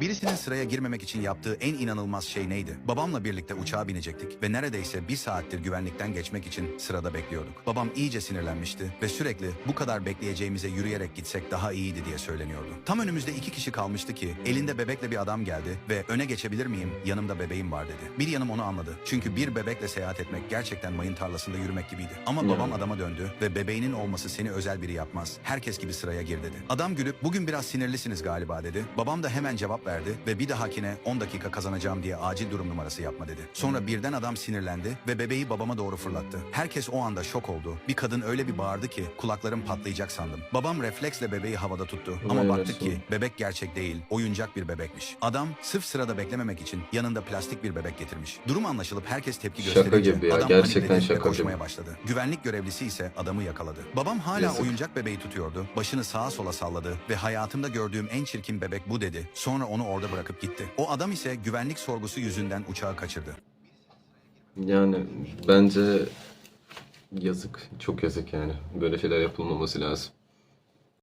Birisinin sıraya girmemek için yaptığı en inanılmaz şey neydi? Babamla birlikte uçağa binecektik ve neredeyse bir saattir güvenlikten geçmek için sırada bekliyorduk. Babam iyice sinirlenmişti ve sürekli bu kadar bekleyeceğimize yürüyerek gitsek daha iyiydi diye söyleniyordu. Tam önümüzde iki kişi kalmıştı ki elinde bebekle bir adam geldi ve öne geçebilir miyim? Yanımda bebeğim var dedi. Bir yanım onu anladı. Çünkü bir bebekle seyahat etmek gerçekten mayın tarlasında yürümek gibiydi. Ama babam adama döndü ve bebeğinin olması seni özel biri yapmaz. Herkes gibi sıraya gir dedi. Adam gülüp bugün biraz sinirlisiniz galiba dedi. Babam da hemen cevap verdi ve bir dahakine 10 dakika kazanacağım diye acil durum numarası yapma dedi. Sonra birden adam sinirlendi ve bebeği babama doğru fırlattı. Herkes o anda şok oldu. Bir kadın öyle bir bağırdı ki kulaklarım patlayacak sandım. Babam refleksle bebeği havada tuttu. Ama baktık ki bebek gerçek değil, oyuncak bir bebekmiş. Adam sırf sırada beklememek için yanında plastik bir bebek getirmiş. Durum anlaşılıp herkes tepki Şaka gösterince gibi ya, adam gerçekten şaka koşmaya gibi. başladı. Güvenlik görevlisi ise adamı yakaladı. Babam hala Yazık. oyuncak bebeği tutuyordu. Başını sağa sola salladı ve hayatımda gördüğüm en çirkin bebek bu dedi. Sonra onu orada bırakıp gitti. O adam ise güvenlik sorgusu yüzünden uçağı kaçırdı. Yani bence yazık. Çok yazık yani. Böyle şeyler yapılmaması lazım.